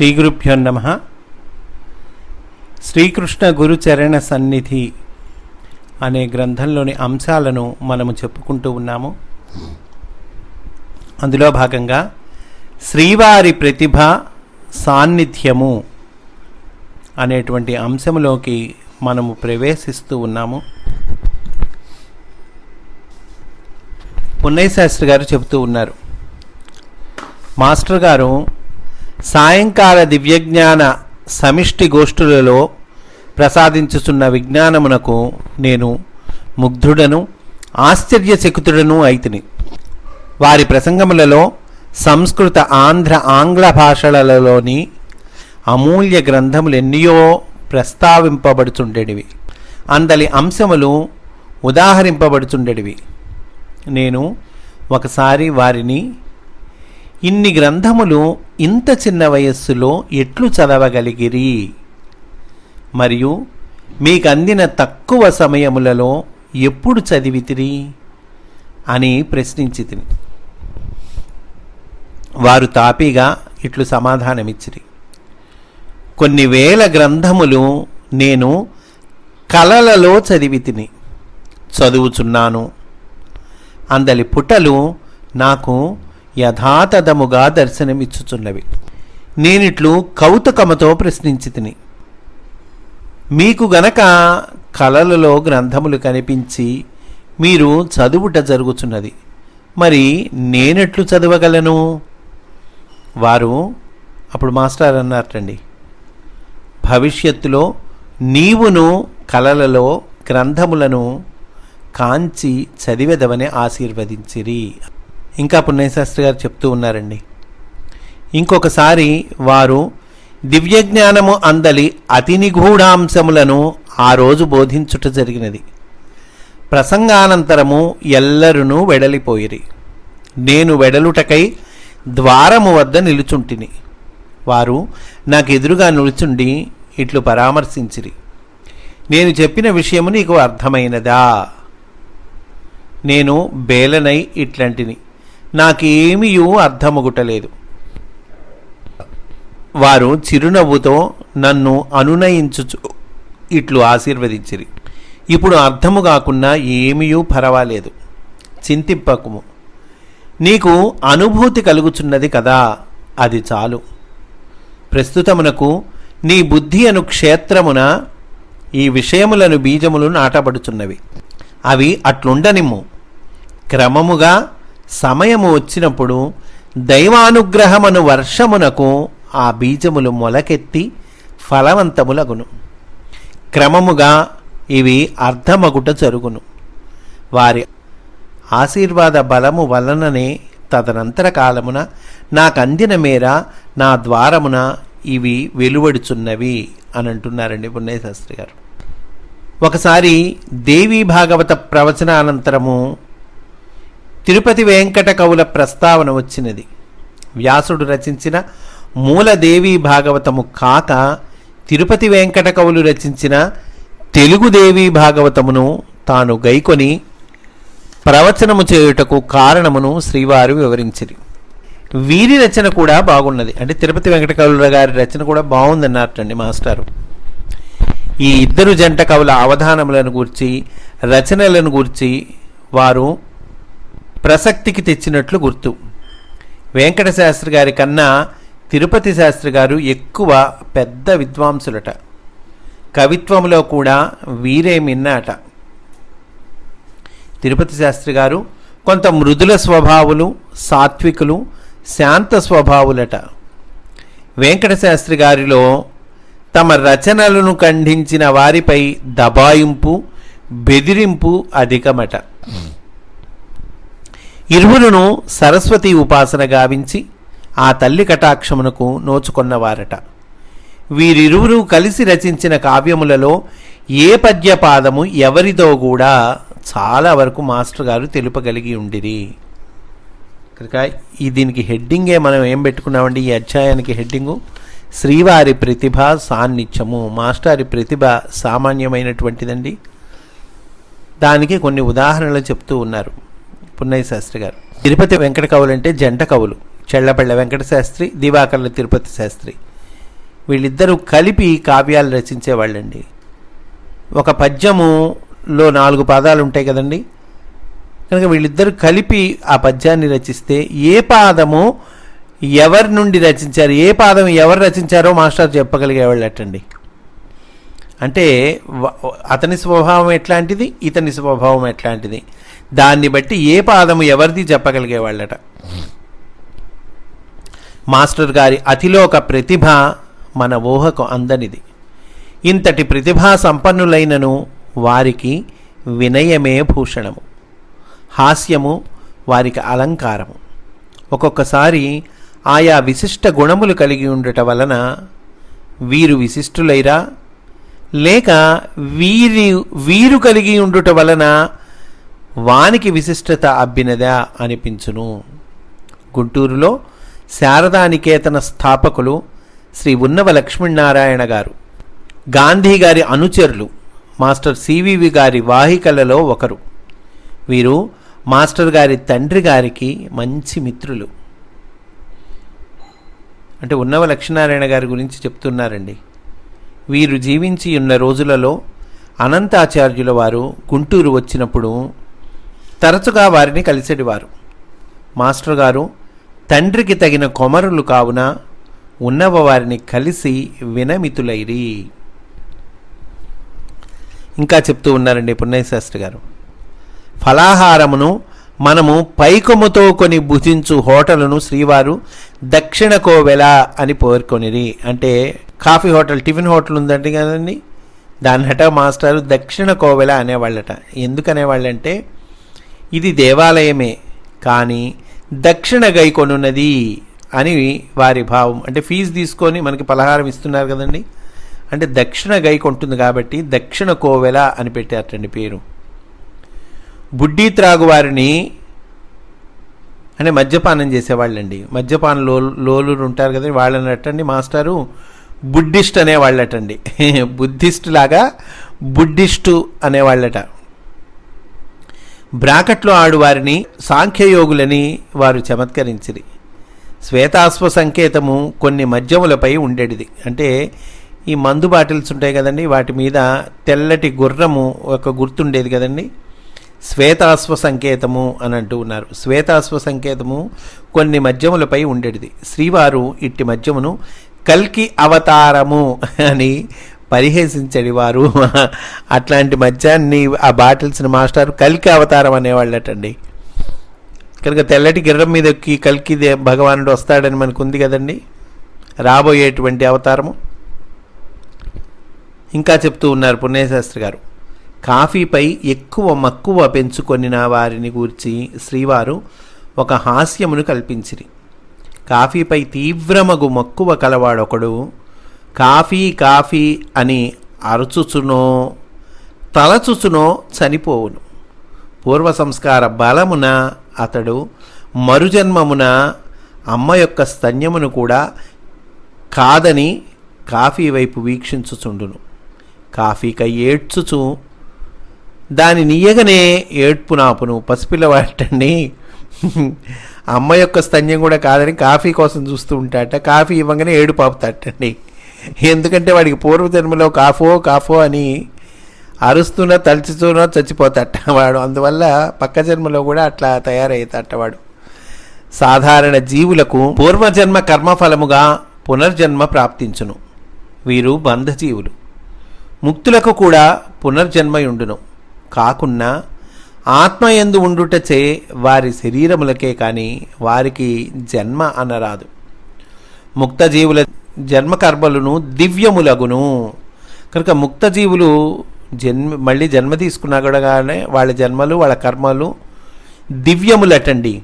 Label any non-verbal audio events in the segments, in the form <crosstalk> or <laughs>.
శ్రీ గురుభ్యో నమ. శ్రీకృష్ణ గురుచరణ సన్నిధి అనే గ్రంథంలోని అంశాలను మనము చెప్పుకుంటూ ఉన్నాము. అందులో భాగంగా శ్రీవారి ప్రతిభ సాన్నిధ్యము అనేటువంటి అంశంలోకి మనము ప్రవేశిస్తూ ఉన్నాము. పున్నయ్య శాస్త్రి గారు చెబుతూ ఉన్నారు. మాస్టర్ గారు సాయంకాల దివ్యజ్ఞాన సమిష్టి గోష్ఠులలో ప్రసాదించుచున్న విజ్ఞానమునకు నేను ముగ్ధుడను ఆశ్చర్యచకుతుడను అయితిని. వారి ప్రసంగములలో సంస్కృత ఆంధ్ర ఆంగ్ల భాషలలోని అమూల్య గ్రంథములు ఎన్నయో ప్రస్తావింపబడుచుండెడివి. అందలి అంశములు ఉదాహరింపబడుచుండెడివి. నేను ఒకసారి వారిని ఇన్ని గ్రంథములు ఇంత చిన్న వయస్సులో ఎట్లు చదవగలిగిరి? మరియు మీకు అందిన తక్కువ సమయములలో ఎప్పుడు చదివితిరి? అని ప్రశ్నించి వారు తాపీగా ఇట్లు సమాధానమిచ్చిరి. కొన్ని వేల గ్రంథములు నేను కలలలో చదివి తిని చదువుచున్నాను. అందలి పుటలు నాకు యథాతథముగా దర్శనమిచ్చుచున్నవి. నేనిట్లు కౌతుకముతో ప్రశ్నించి తిని మీకు గనక కళలలో గ్రంథములు కనిపించి మీరు చదువుట జరుగుచున్నది. మరి నేనెట్లు చదవగలను? వారు అప్పుడు మాస్టర్ అన్నారటండి భవిష్యత్తులో నీవును కళలలో గ్రంథములను కాంచి చదివెదవని ఆశీర్వదించిరి. ఇంకా పుణ్యశాస్త్రి గారు చెప్తూ ఉన్నారండి. ఇంకొకసారి వారు దివ్యజ్ఞానము అందలి అతి నిగూఢాంశములను ఆ రోజు బోధించుట జరిగినది. ప్రసంగానంతరము ఎల్లరునూ వెడలిపోయిరి. నేను వెడలుటకై ద్వారము వద్ద నిలుచుంటిని. వారు నాకు ఎదురుగా నిలుచుండి ఇట్లు పరామర్శించిరి. నేను చెప్పిన విషయము నీకు అర్థమైనదా? నేను బేలనై ఇట్లాంటిని. నాకేమీయూ అర్థమగుటలేదు. వారు చిరునవ్వుతో నన్ను అనునయించుచు ఇట్లు ఆశీర్వదించిరి. ఇప్పుడు అర్థము కాకున్నా ఏమీయూ పర్వాలేదు. చింతింపకుము. నీకు అనుభూతి కలుగుచున్నది కదా అది చాలు. ప్రస్తుతమునకు నీ బుద్ధి అను క్షేత్రమున ఈ విషయములను బీజములు నాటబడుచున్నవి. అవి అట్లుండనిమ్ము. క్రమముగా సమయము వచ్చినప్పుడు దైవానుగ్రహమను వర్షమునకు ఆ బీజములు మొలకెత్తి ఫలవంతములగును. క్రమముగా ఇవి అర్ధమగుట జరుగును. వారి ఆశీర్వాద బలము వలననే తదనంతర కాలమున నాకందిన మేర నా ద్వారమున ఇవి వెలువడుచున్నవి అని అంటున్నారండి పుణ్యశాస్త్రి గారు. ఒకసారి దేవీ భాగవత ప్రవచనానంతరము తిరుపతి వెంకట కవుల ప్రస్తావన వచ్చినది. వ్యాసుడు రచించిన మూలదేవీ భాగవతము కాక తిరుపతి వెంకట కవులు రచించిన తెలుగుదేవీ భాగవతమును తాను గైకొని ప్రవచనము చేయుటకు కారణమును శ్రీవారు వివరించిరి. వీరి రచన కూడా బాగున్నది. అంటే తిరుపతి వెంకట కవుల గారి రచన కూడా బాగుందన్నట్టండి మాస్టారు. ఈ ఇద్దరు జంట కవుల అవధానములను గూర్చి రచనలను గూర్చి వారు ప్రసక్తికి తెచ్చినట్లు గుర్తు. వెంకటశాస్త్రి గారి కన్నా తిరుపతి శాస్త్రి గారు ఎక్కువ పెద్ద విద్వాంసులట. కవిత్వంలో కూడా వీరే మిన్నాట. తిరుపతి శాస్త్రి గారు కొంత మృదుల స్వభావులు సాత్వికులు శాంత స్వభావులట. వెంకటశాస్త్రి గారిలో తమ రచనలను ఖండించిన వారిపై దబాయింపు బెదిరింపు అధికమట. ఇరువురును సరస్వతి ఉపాసన గావించి ఆ తల్లి కటాక్షమునకు నోచుకొన్నవారట. వీరిరువురు కలిసి రచించిన కావ్యములలో ఏ పద్యపాదము ఎవరిదో కూడా చాలా వరకు మాస్టర్ గారు తెలుపగలిగి ఉండిరి. కనుక ఈ దీనికి హెడ్డింగే మనం ఏం పెట్టుకున్నామండి? ఈ అధ్యాయానికి హెడ్డింగు శ్రీవారి ప్రతిభ సాన్నిధ్యము. మాస్టారి ప్రతిభ సామాన్యమైనటువంటిదండి. దానికి కొన్ని ఉదాహరణలు చెప్తూ ఉన్నారు. పున్నయ్య శాస్త్రి గారు. తిరుపతి వెంకట కవులు అంటే జంట కవులు. చెళ్ళపళ్ళ వెంకట శాస్త్రి దివాకర్ల తిరుపతి శాస్త్రి. వీళ్ళిద్దరూ కలిపి కావ్యాలు రచించేవాళ్ళండి ఒక పద్యములో నాలుగు పాదాలు ఉంటాయి కదండి. కనుక వీళ్ళిద్దరూ కలిపి ఆ పద్యాన్ని రచిస్తే ఏ పాదము ఎవరి నుండి రచించారు ఏ పాదం ఎవరు రచించారో మాస్టర్ చెప్పగలిగేవాళ్ళటండి అంటే అతని స్వభావం ఎట్లాంటిది ఇతని స్వభావం ఎట్లాంటిది. దాన్ని బట్టి ఏ పాదము ఎవరిది చెప్పగలిగేవాళ్ళట? మాస్టర్ గారి అతిలోక ప్రతిభ మన ఊహకు అందనిది. ఇంతటి ప్రతిభా సంపన్నులైనను వారికి వినయమే భూషణము. హాస్యము వారికి అలంకారము. ఒక్కొక్కసారి ఆయా విశిష్ట గుణములు కలిగి ఉండటం వలన వీరు విశిష్టులైరా? లేక వీరి వీరు కలిగి ఉండుట వలన వానికి విశిష్టత అబ్బినదా అనిపించును. గుంటూరులో శారదానికేతన స్థాపకులు శ్రీ ఉన్నవ లక్ష్మీనారాయణ గారు. గాంధీ గారి అనుచరులు మాస్టర్ సివివి గారి వాహికలలో ఒకరు. వీరు మాస్టర్ గారి తండ్రి గారికి మంచి మిత్రులు. అంటే ఉన్నవ లక్ష్మీనారాయణ గారి గురించి చెప్తున్నారండి. వీరు జీవించి ఉన్న రోజులలో అనంతాచార్యుల వారు గుంటూరు వచ్చినప్పుడు తరచుగా వారిని కలిసేటివారు. మాస్టర్ గారు తండ్రికి తగిన కొమరులు కావున ఉన్నవ వారిని కలిసి వినమితులైరి. ఇంకా చెప్తూ ఉన్నారండి పుణ్యశాస్త్రి గారు. ఫలాహారమును మనము పైకొమ్ముతో కొని భుజించు హోటలును శ్రీవారు దక్షిణ కోవెల అని పేర్కొనిరి. అంటే కాఫీ హోటల్ టిఫిన్ హోటల్ ఉందండి కదండి. దాన్నట మాస్టారు దక్షిణ కోవెల అనేవాళ్ళట. ఎందుకనేవాళ్ళంటే ఇది దేవాలయమే కానీ దక్షిణ గై కొనున్నది అని వారి భావం. అంటే ఫీజు తీసుకొని మనకి పలహారం ఇస్తున్నారు కదండి? అంటే దక్షిణ గై కొంటుంది కాబట్టి దక్షిణ కోవెల అని పెట్టారటండి పేరు. బుడ్డీ త్రాగువారిని అంటే మద్యపానం చేసేవాళ్ళండి. మద్యపాన లో లోలు ఉంటారు కదండి వాళ్ళని అట్టండి మాస్టారు. బుడ్డిస్ట్ అనేవాళ్ళటండి. <laughs> బుద్ధిస్ట్ లాగా బుడ్డిస్టు అనేవాళ్ళట. బ్రాకెట్లో ఆడువారిని సాంఖ్యయోగులని వారు చమత్కరించిరి. శ్వేతాశ్వ సంకేతము కొన్ని మద్యములపై ఉండేటిది అంటే ఈ మందు బాటిల్స్ ఉంటాయి కదండి వాటి మీద తెల్లటి గుర్రము ఒక గుర్తుండేది కదండి. శ్వేతాశ్వ సంకేతము అని అంటూ ఉన్నారు. శ్వేతాశ్వ సంకేతము కొన్ని మద్యములపై ఉండేటిది శ్రీవారు ఇట్టి మద్యమును కల్కి అవతారము అని పరిహసించడి వారు. అట్లాంటి మద్యాన్ని ఆ బాటిల్స్ని మాస్టర్ కల్కి అవతారం అనేవాళ్ళటండి. కనుక తెల్లటి గిర్రం మీద ఎక్కి కలికి భగవానుడు వస్తాడని మనకు ఉంది కదండి. రాబోయేటువంటి అవతారము. ఇంకా చెప్తూ ఉన్నారు పుణ్యశాస్త్రి గారు. కాఫీపై ఎక్కువ మక్కువ పెంచుకొనిన వారిని గూర్చి శ్రీవారు ఒక హాస్యమును కల్పించిరి. కాఫీపై తీవ్రమగు మక్కువ కలవాడొకడు కాఫీ కాఫీ అని అరుచుచునో తలచుచునో చనిపోవును. పూర్వ సంస్కార బలమున అతడు మరుజన్మమున అమ్మ యొక్క స్తన్యమును కూడా కాదని కాఫీ వైపు వీక్షించుచుండును. కాఫీకై ఏడ్చుచు దాని నీయగనే ఏడ్పు నాపును. పసిపిల్లవాటండి అమ్మ యొక్క స్తన్యం కూడా కాదని కాఫీ కోసం చూస్తూ ఉంటాట. కాఫీ ఇవ్వగానే ఏడు పాపుతాటండి ఎందుకంటే వాడికి పూర్వజన్మలో కాఫో కాఫో అని అరుస్తున్నా తలుచుతూనో చచ్చిపోతాట వాడు. అందువల్ల పక్క జన్మలో కూడా అట్లా తయారవుతాట వాడు. సాధారణ జీవులకు పూర్వజన్మ కర్మఫలముగా పునర్జన్మ ప్రాప్తించును. వీరు బంధజీవులు. ముక్తులకు కూడా పునర్జన్మయుండును. కాకున్నా ఆత్మయందు ఉండుటచే వారి శరీరములకే కానీ వారికి జన్మ అనరాదు. ముక్తజీవుల జన్మకర్మలను దివ్యములగును. కనుక ముక్తజీవులు జన్మ మళ్ళీ జన్మ తీసుకున్నా కూడా వాళ్ళ జన్మలు వాళ్ళ కర్మలు దివ్యములటండి.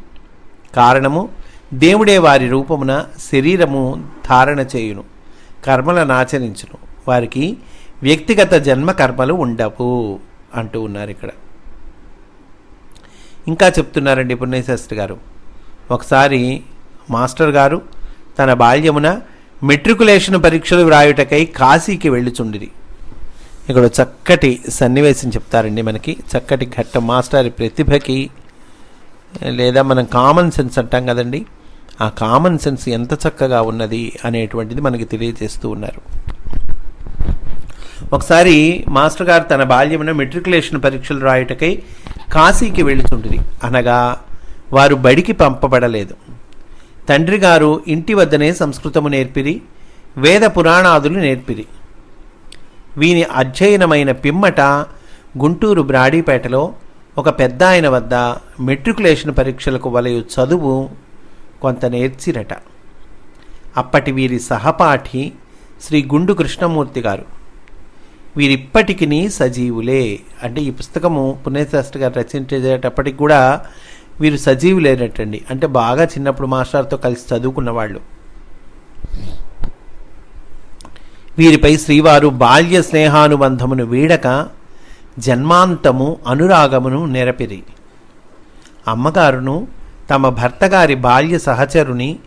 కారణము దేవుడే వారి రూపమున శరీరము ధారణ చేయును కర్మలను ఆచరించును. వారికి వ్యక్తిగత జన్మ కర్మలు ఉండవు అంటూ ఉన్నారు ఇక్కడ. ఇంకా చెప్తున్నారండి పుణ్యశాస్త్రి గారు. ఒకసారి మాస్టర్ గారు తన బాల్యమున మెట్రికులేషన్ పరీక్షలు వ్రాయుటకై కాశీకి వెళ్ళుచుండిరి. ఇక్కడ చక్కటి సన్నివేశం చెప్తారండి మనకి. చక్కటి ఘట్ట మాస్టర్ ప్రతిభకి లేదా మనం కామన్ సెన్స్ అంటాం కదండి. ఆ కామన్ సెన్స్ ఎంత చక్కగా ఉన్నది అనేటువంటిది మనకి తెలియజేస్తూ ఉన్నారు. ఒకసారి మాస్టర్ గారు తన బాల్యమున మెట్రికులేషన్ పరీక్షలు రాయుటకై కాశీకి వెళుతుంటుంది అనగా వారు బడికి పంపబడలేదు. తండ్రి గారు ఇంటి వద్దనే సంస్కృతము నేర్పిరి వేద పురాణాదులు నేర్పిరి. వీని అధ్యయనమైన పిమ్మట గుంటూరు బ్రాడీపేటలో ఒక పెద్ద ఆయన వద్ద మెట్రికులేషన్ పరీక్షలకు వలయు చదువు కొంత నేర్చిరట. అప్పటి వీరి సహపాఠి శ్రీ గుండు కృష్ణమూర్తి గారు. వీరిప్పటికీ సజీవులే. అంటే ఈ పుస్తకము పుణ్యశాస్త్రి గారు రచించేటప్పటికి కూడా వీరు సజీవులేనటండి అంటే బాగా చిన్నప్పుడు మాస్టర్తో కలిసి చదువుకున్న వాళ్ళు. వీరిపై శ్రీవారు బాల్య స్నేహానుబంధమును వీడక జన్మాంతము అనురాగమును నెరపిరి. అమ్మగారును తమ భర్తగారి బాల్య సహచరుని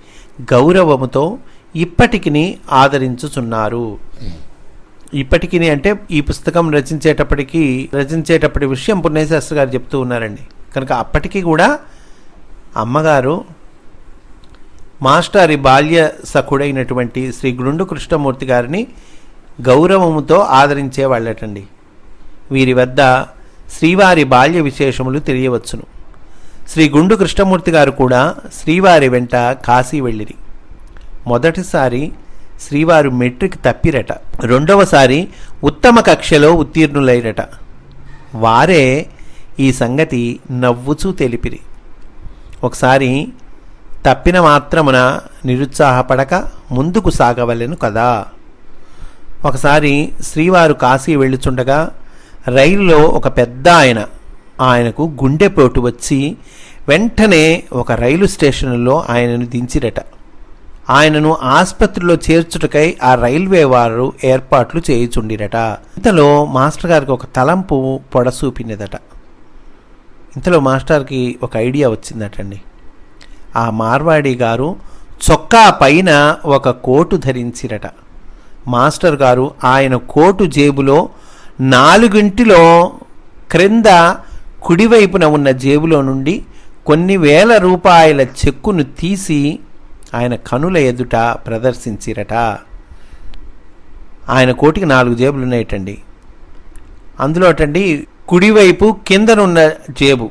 గౌరవముతో ఇప్పటికిని ఆదరించుచున్నారు. ఇప్పటికీ అంటే ఈ పుస్తకం రచించేటప్పటికీ రచించేటప్పటి విషయం పుణ్యశాస్త్రి గారు చెప్తూ ఉన్నారండి. కనుక అప్పటికి కూడా అమ్మగారు మాస్టారి బాల్య సఖుడైనటువంటి శ్రీ గుండు కృష్ణమూర్తి గారిని గౌరవముతో ఆదరించేవాళ్ళటండి వీరి వద్ద శ్రీవారి బాల్య విశేషములు తెలియవచ్చును. శ్రీ గుండు కృష్ణమూర్తి గారు కూడా శ్రీవారి వెంట కాశీ వెళ్ళిరి. మొదటిసారి శ్రీవారు మెట్రిక్ తప్పిరట. రెండవసారి ఉత్తమ కక్షలో ఉత్తీర్ణులైరట. వారే ఈ సంగతి నవ్వుచూ తెలిపిరి. ఒకసారి తప్పిన మాత్రమున నిరుత్సాహపడక ముందుకు సాగవలెను కదా. ఒకసారి శ్రీవారు కాశీ వెళ్ళుచుండగా రైలులో ఒక పెద్ద ఆయన ఆయనకు గుండెపోటు వచ్చి వెంటనే ఒక రైలు స్టేషన్లో ఆయనను దించిరట. ఆయనను ఆసుపత్రిలో చేర్చుటకై ఆ రైల్వే వారు ఏర్పాట్లు చేయుచుండిరట. ఇంతలో మాస్టర్ గారికి ఒక తలంపు పొడసూపినదట. ఇంతలో మాస్టర్కి ఒక ఐడియా వచ్చిందటండి. ఆ మార్వాడి గారు చొక్కా పైన ఒక కోటు ధరించిరట. మాస్టర్ గారు ఆయన కోటు జేబులో నాలుగింటిలో క్రింద కుడివైపున ఉన్న జేబులో నుండి కొన్ని వేల రూపాయల చెక్కును తీసి ఆయన కనుల ఎదుట ప్రదర్శించిరట. ఆయన కోటికి నాలుగు జేబులు ఉన్నాయటండి అందులో అటండి కుడివైపు కిందనున్న జేబు.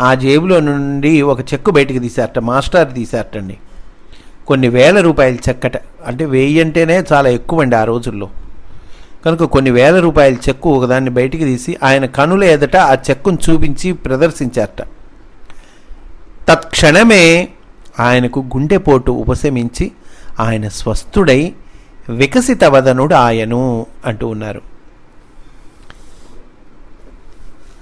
ఆ జేబులో నుండి ఒక చెక్కు బయటికి తీశారట మాస్టర్ తీశారటండి. కొన్ని వేల రూపాయల చెక్కట. అంటే వెయ్యి అంటేనే చాలా ఎక్కువ అండి ఆ రోజుల్లో. కనుక కొన్ని వేల రూపాయల చెక్కు ఒకదాన్ని బయటికి తీసి ఆయన కనుల ఎదుట ఆ చెక్కును చూపించి ప్రదర్శించారట. తత్క్షణమే ఆయనకు గుండెపోటు ఉపశమించి ఆయన స్వస్థుడై వికసిత వదనుడు ఆయను అంటూ ఉన్నారు.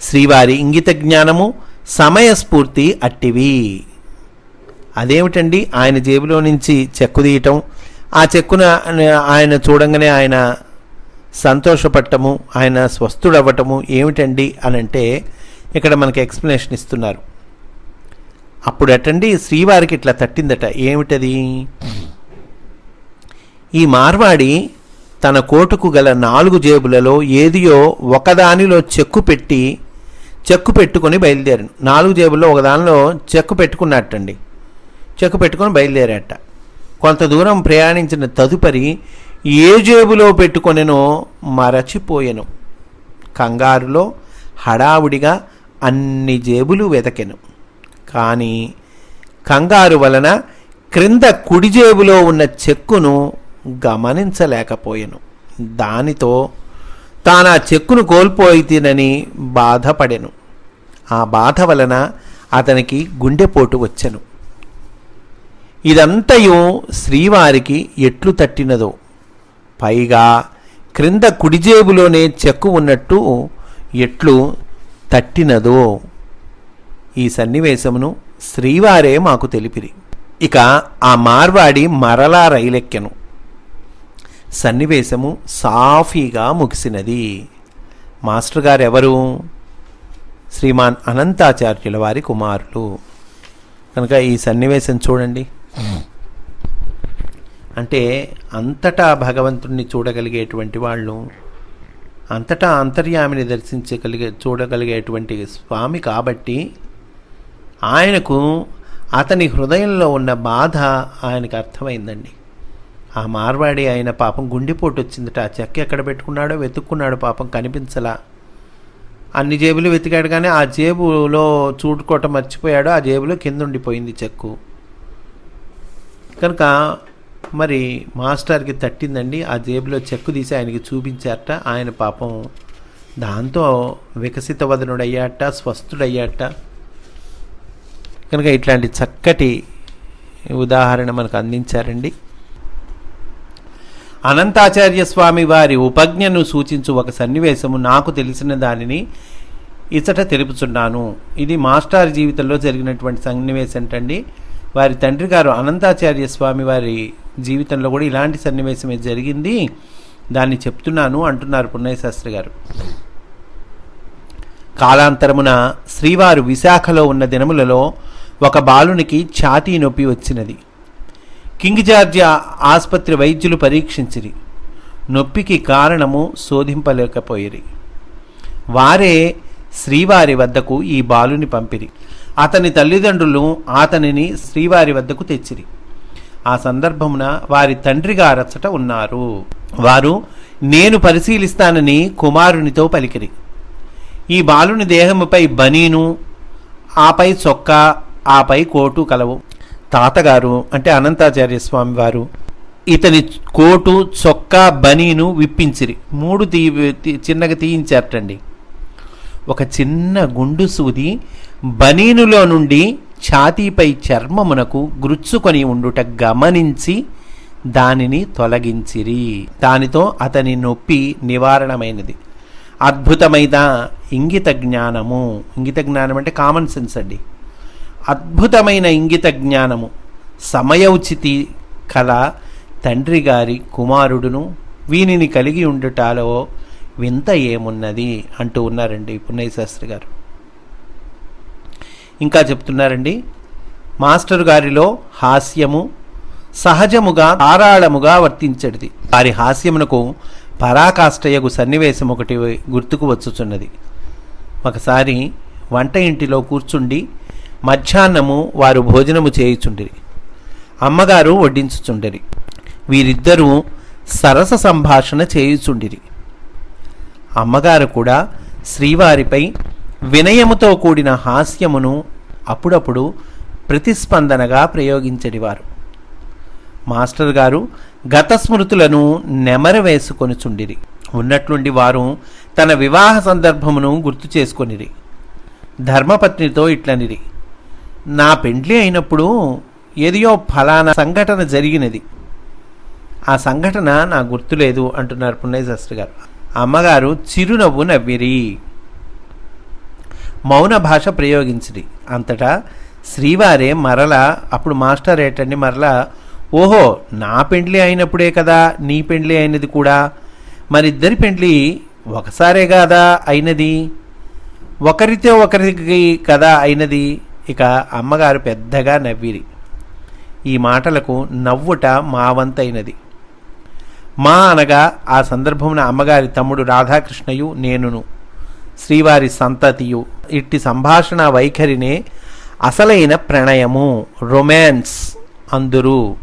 శ్రీవారి ఇంగిత జ్ఞానము సమయస్ఫూర్తి అట్టివి. అదేమిటండి? ఆయన జేబులో నుంచి చెక్కు తీయటం. ఆ చెక్కున ఆయన చూడంగానే ఆయన సంతోషపడటము ఆయన స్వస్థుడవ్వటము ఏమిటండి అని అంటే ఇక్కడ మనకి ఎక్స్ప్లెనేషన్ ఇస్తున్నారు. అప్పుడు అటండి శ్రీవారికి ఇట్లా తట్టిందట. ఏమిటది? ఈ మార్వాడి తన కోటుకు గల నాలుగు జేబులలో ఏదియో ఒకదానిలో చెక్కు పెట్టి చెక్కు పెట్టుకొని బయలుదేరాను. నాలుగు జేబుల్లో ఒకదానిలో చెక్కు పెట్టుకున్నట్టండి. చెక్కు పెట్టుకొని బయలుదేరాట కొంత దూరం ప్రయాణించిన తదుపరి ఏ జేబులో పెట్టుకొనెనో మరచిపోయాను. కంగారులో హడావుడిగా అన్ని జేబులు వెతకెను. కానీ కంగారు వలన క్రింద కుడి జేబులో ఉన్న చెక్కును గమనించలేకపోయాను. దానితో తాను ఆ చెక్కును కోల్పోయితేనని బాధపడెను. ఆ బాధ వలన అతనికి గుండెపోటు వచ్చెను. ఇదంతయు శ్రీవారికి ఎట్లు తట్టినదో. పైగా క్రింద కుడిజేబులోనే చెక్కు ఉన్నట్టు ఎట్లు తట్టినదో. ఈ సన్నివేశమును శ్రీవారే మాకు తెలిపిరి. ఇక ఆ మార్వాడి మరలా రైలెక్కెను. సన్నివేశము సాఫీగా ముగిసినది. మాస్టర్ గారు ఎవరు శ్రీమాన్ అనంతాచార్యుల వారి కుమారులు. కనుక ఈ సన్నివేశం చూడండి. అంటే అంతటా భగవంతుణ్ణి చూడగలిగేటువంటి వాళ్ళు అంతటా అంతర్యామిని దర్శించగలిగే చూడగలిగేటువంటి స్వామి కాబట్టి ఆయనకు అతని హృదయంలో ఉన్న బాధ ఆయనకు అర్థమైందండి. ఆ మార్వాడి ఆయన పాపం గుండెపోటు వచ్చిందట. ఆ చెక్క ఎక్కడ పెట్టుకున్నాడో వెతుక్కున్నాడు పాపం కనిపించలా. అన్ని జేబులు వెతికాడు కానీ ఆ జేబులో చూడుకోవటం మర్చిపోయాడు. ఆ జేబులో కింద ఉండిపోయింది చెక్కు. కనుక మరి మాస్టర్కి తట్టిందండి. ఆ జేబులో చెక్కు తీసి ఆయనకి చూపించారట. ఆయన పాపం దాంతో వికసిత వదనుడయ్యాట స్వస్థుడయ్యాట కనుక ఇట్లాంటి చక్కటి ఉదాహరణ మనకు అందించారండి. అనంతాచార్య స్వామి వారి ఉపజ్ఞను సూచించు ఒక సన్నివేశము నాకు తెలిసిన దానిని ఇచ్చట తెలుపుచున్నాను. ఇది మాస్టార్ జీవితంలో జరిగినటువంటి సన్నివేశం ఏంటండి వారి తండ్రి గారు అనంతాచార్య స్వామి వారి జీవితంలో కూడా ఇలాంటి సన్నివేశమే జరిగింది. దాన్ని చెప్తున్నాను అంటున్నారు పుణ్యశాస్త్రి గారు. కాలాంతరమున శ్రీవారు విశాఖలో ఉన్న దినములలో ఒక బాలునికి ఛాతీ నొప్పి వచ్చినది. కింగ్ జార్జియా ఆసుపత్రి వైద్యులు పరీక్షించిరి. నొప్పికి కారణము శోధింపలేకపోయిరి. వారే శ్రీవారి వద్దకు ఈ బాలుని పంపిరి. అతని తల్లిదండ్రులు అతనిని శ్రీవారి వద్దకు తెచ్చిరి. ఆ సందర్భమున వారి తండ్రి గారచ్చట ఉన్నారు. వారు నేను పరిశీలిస్తానని కుమారునితో పలికిరి. ఈ బాలుని దేహముపై బనీను ఆపై చొక్కా ఆపై కోటు కలవు. తాతగారు అంటే అనంతాచార్య స్వామి వారు ఇతని కోటు చొక్కా బనీను విప్పించిరి. మూడు తీ చిన్నగా తీయించారటండి. ఒక చిన్న గుండు సూది బనీనులో నుండి ఛాతీపై చర్మమునకు గుచ్చుకొని ఉండుట గమనించి దానిని తొలగించిరి. దానితో అతని నొప్పి నివారణమైనది. అద్భుతమైన ఇంగిత జ్ఞానము. ఇంగిత జ్ఞానం అంటే కామన్ సెన్స్ అండి. అద్భుతమైన ఇంగిత జ్ఞానము. సమయోచితి కల తండ్రి గారి కుమారుడును వీనిని కలిగి ఉండుటాలో వింత ఏమున్నది అంటూ ఉన్నారండి పున్నయ్య గారు. ఇంకా చెప్తున్నారండి మాస్టర్ గారిలో హాస్యము సహజముగా ధారాళముగా వర్తించడిది వారి హాస్యమునకు పరాకాష్టయగు సన్నివేశం ఒకటి గుర్తుకు వచ్చుచున్నది. ఒకసారి వంట ఇంటిలో కూర్చుండి మధ్యాహ్నము వారు భోజనము చేయుచుండిరి. అమ్మగారు వడ్డించుచుండిరి. వీరిద్దరూ సరస సంభాషణ చేయుచుండిరి. అమ్మగారు కూడా శ్రీవారిపై వినయముతో కూడిన హాస్యమును అప్పుడప్పుడు ప్రతిస్పందనగా ప్రయోగించడివారు. మాస్టర్ గారు గత స్మృతులను నెమర వేసుకొనుచుండిరి. ఉన్నట్లుండి వారు తన వివాహ సందర్భమును గుర్తు చేసుకొనిరి. ధర్మపత్నితో ఇట్లనిరి. నా పెండ్లి అయినప్పుడు ఏదియో ఫలానా సంఘటన జరిగినది. ఆ సంఘటన నా గుర్తులేదు అంటున్నారు పున్నయ్య శాస్త్రి గారు. అమ్మగారు చిరునవ్వు నవ్విరి. మౌన భాష ప్రయోగించిరి. అంతటా శ్రీవారే మరల అప్పుడు మాస్టర్ ఏటండి మరలా ఓహో నా పెండ్లి అయినప్పుడే కదా నీ పెండ్లి అయినది కూడా. మరిద్దరి పెండ్లి ఒకసారే కదా అయినది? ఒకరితో ఒకరికి కదా అయినది? ఇక అమ్మగారు పెద్దగా నవ్విరి. ఈ మాటలకు నవ్వుట మా వంతైనది. మా అనగా ఆ సందర్భమున అమ్మగారి తమ్ముడు రాధాకృష్ణయు నేనును. శ్రీవారి సంతతియు. ఇట్టి సంభాషణ వైఖరినే అసలైన ప్రణయము రొమాన్స్ అందురు.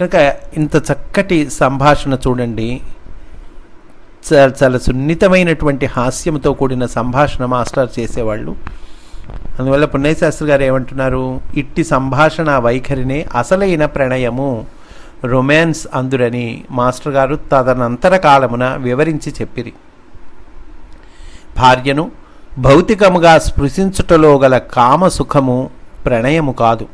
కనుక ఇంత చక్కటి సంభాషణ చూడండి. చ- చాలా సున్నితమైనటువంటి హాస్యంతో కూడిన సంభాషణ మాస్టర్ చేసేవాళ్ళు. అందువల్ల పుణ్యశాస్త్రి గారు ఏమంటున్నారు? ఇట్టి సంభాషణ వైఖరినే అసలైన ప్రణయము రొమాన్స్ అందురని మాస్టర్ గారు తదనంతర కాలమున వివరించి చెప్పిరి. భార్యను భౌతికముగా స్పృశించుటలో గల కామ సుఖము ప్రణయము కాదు.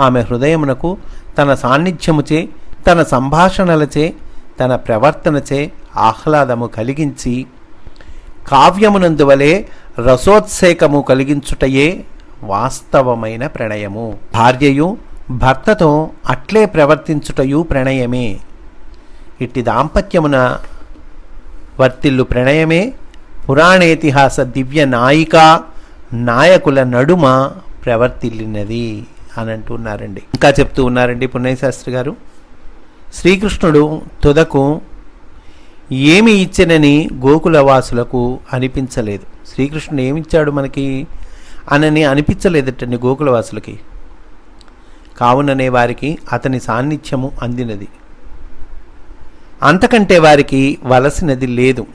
ఆమె హృదయమునకు తన సాన్నిధ్యముచే తన సంభాషణలచే తన ప్రవర్తనచే ఆహ్లాదము కలిగించి కావ్యమునందువలే రసోత్సేకము కలిగించుటయే వాస్తవమైన ప్రణయము. భార్యయు భర్తతో అట్లే ప్రవర్తించుటయు ప్రణయమే. ఇట్టి దాంపత్యమున వర్తిల్లు ప్రణయమే. పురాణేతిహాస దివ్య నాయిక నాయకుల నడుమ ప్రవర్తిల్లినది అని అంటున్నారండి ఇంకా చెప్తూ ఉన్నారండి పున్నయ్యశాస్త్రి గారు. శ్రీకృష్ణుడు తుదకు ఏమి ఇచ్చినని గోకులవాసులకు అనిపించలేదు. శ్రీకృష్ణుడు ఏమిచ్చాడు మనకి? అనని అనిపించలేదటండి గోకులవాసులకి. కావుననే వారికి అతని సాన్నిధ్యము అందినది. అంతకంటే వారికి వలసినది లేదు.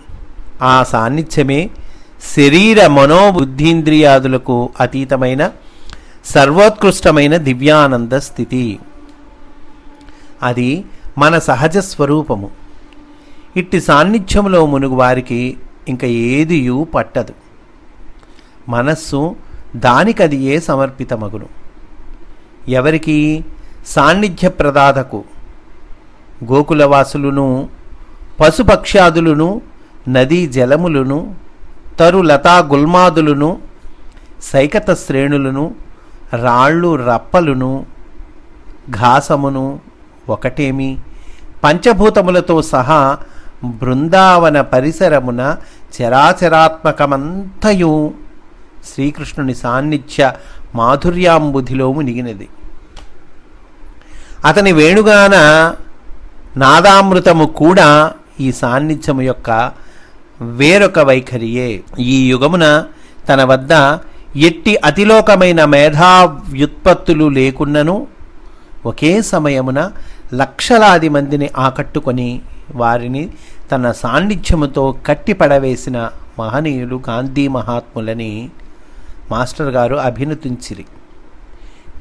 ఆ సాన్నిధ్యమే శరీర మనోబుద్ధీంద్రియాదులకు అతీతమైన సర్వోత్కృష్టమైన దివ్యానంద స్థితి. అది మన సహజ స్వరూపము. ఇట్టి సాన్నిధ్యములో మునుగు వారికి ఇంకా ఏదియూ పట్టదు. మనస్సు దానికది ఏ సమర్పితమగును. ఎవరికి సాన్నిధ్య ప్రదాతకు గోకులవాసులను పశుపక్ష్యాదులను నదీ జలములను తరు లతా గుల్మాదులను సైకత శ్రేణులను రాళ్ళు రప్పలును ఘాసమును ఒకటేమి పంచభూతములతో సహా బృందావన పరిసరమున చరాచరాత్మకమంతయు శ్రీకృష్ణుని సాన్నిధ్య మాధుర్యాంబుధిలో మునిగినది. అతని వేణుగాన నాదామృతము కూడా ఈ సాన్నిధ్యము యొక్క వేరొక వైఖరియే. ఈ యుగమున తన వద్ద ఎట్టి అతిలోకమైన మేధావ్యుత్పత్తులు లేకున్నను ఒకే సమయమున లక్షలాది మందిని ఆకట్టుకొని వారిని తన సాన్నిధ్యముతో కట్టిపడవేసిన మహనీయులు గాంధీ మహాత్ములని మాస్టర్ గారు అభినతించిరి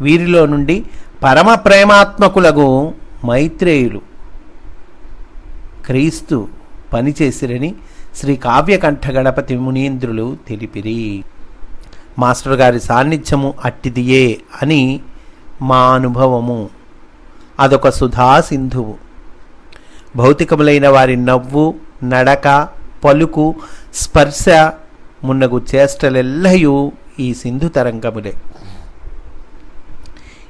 వీరిలో నుండి పరమ ప్రేమాత్మకులకు మైత్రేయులు క్రీస్తు పనిచేసిరని శ్రీ కావ్యకంఠ గణపతి మునీంద్రులు తెలిపిరి. మాస్టర్ గారి సాన్నిధ్యము అట్టిదియే అని మా అనుభవము. అదొక సుధా సింధువు భౌతికములైన వారి నవ్వు నడక పలుకు స్పర్శ మున్నగు చేష్టలెల్లయు ఈ సింధు తరంగములే.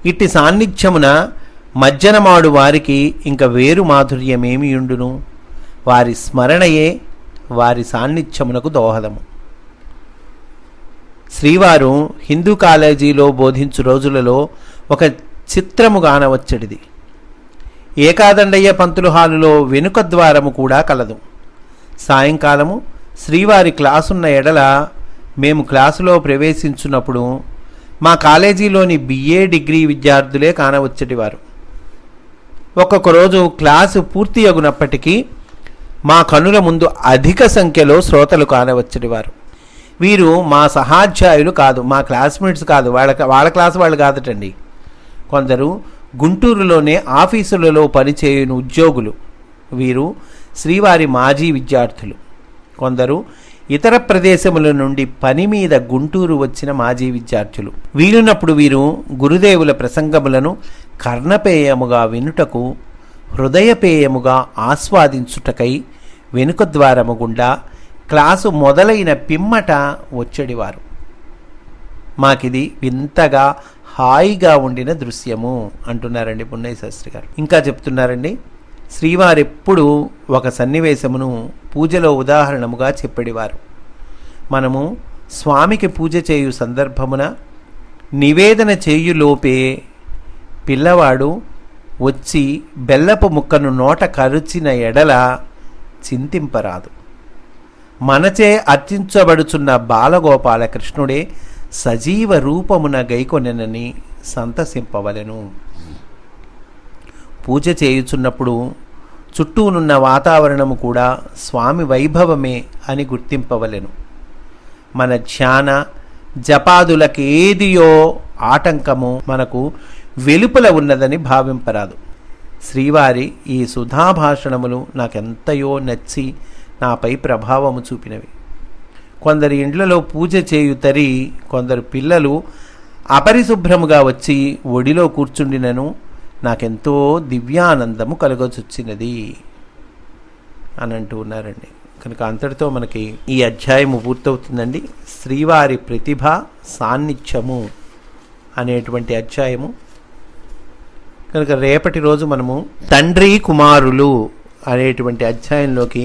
ఇట్టి సాన్నిధ్యమున మజ్జనమాడు వారికి ఇంక వేరు మాధుర్యమేమియుండును? వారి స్మరణయే వారి సాన్నిధ్యమునకు దోహదము. శ్రీవారు హిందూ కాలేజీలో బోధించు రోజులలో ఒక చిత్రము గానవచ్చడిది. ఏకాదండయ్య పంతులు హాలులో వెనుక ద్వారము కూడా కలదు. సాయంకాలము శ్రీవారి క్లాసున్న ఎడల మేము క్లాసులో ప్రవేశించున్నప్పుడు మా కాలేజీలోని బిఏ డిగ్రీ విద్యార్థులే కానవచ్చటివారు. ఒక్కొక్క రోజు క్లాసు పూర్తి అగునప్పటికీ మా కనుల ముందు అధిక సంఖ్యలో శ్రోతలు కానవచ్చటివారు. వీరు మా సహాధ్యాయులు కాదు మా క్లాస్మేట్స్ కాదు వాళ్ళ వాళ్ళ క్లాస్ వాళ్ళు కాదటండి. కొందరు గుంటూరులోనే ఆఫీసులలో పనిచేయని ఉద్యోగులు. వీరు శ్రీవారి మాజీ విద్యార్థులు. కొందరు ఇతర ప్రదేశముల నుండి పని మీద గుంటూరు వచ్చిన మాజీ విద్యార్థులు. వీలునప్పుడు వీరు గురుదేవుల ప్రసంగములను కర్ణపేయముగా వినుటకు హృదయపేయముగా ఆస్వాదించుటకై వెనుక ద్వారము గుండా క్లాసు మొదలైన పిమ్మట వచ్చడివారు. మాకిది వింతగా హాయిగా ఉండిన దృశ్యము అంటున్నారండి పున్నయ్య శాస్త్రి గారు. ఇంకా చెప్తున్నారండి శ్రీవారెప్పుడు ఒక సన్నివేశమును పూజలో ఉదాహరణముగా చెప్పేవారు మనము స్వామికి పూజ చేయు సందర్భమున నివేదన చేయులోపే పిల్లవాడు వచ్చి బెల్లపు ముక్కను నోట కరుచిన ఎడల చింతింపరాదు. మనచే అర్చించబడుచున్న బాలగోపాల కృష్ణుడే సజీవ రూపమున గైకొనెనని సంతసింపవలెను. పూజ చేయుచున్నప్పుడు చుట్టూనున్న వాతావరణము కూడా స్వామి వైభవమే అని గుర్తింపవలెను. మన ధ్యాన జపాదులకేదియో ఆటంకము మనకు వెలుపల ఉన్నదని భావింపరాదు. శ్రీవారి ఈ సుధాభాషణములు నాకెంతయో నచ్చి నాపై ప్రభావము చూపినవి. కొందరి ఇండ్లలో పూజ చేయుతరి కొందరు పిల్లలు అపరిశుభ్రముగా వచ్చి ఒడిలో కూర్చుండినను. నాకెంతో దివ్యానందము కలగొచ్చొచ్చినది అని అంటూ ఉన్నారండి. కనుక అంతటితో మనకి ఈ అధ్యాయము పూర్తవుతుందండి. శ్రీవారి ప్రతిభ సాన్నిధ్యము అనేటువంటి అధ్యాయము. కనుక రేపటి రోజు మనము తండ్రి కుమారులు అనేటువంటి అధ్యాయంలోకి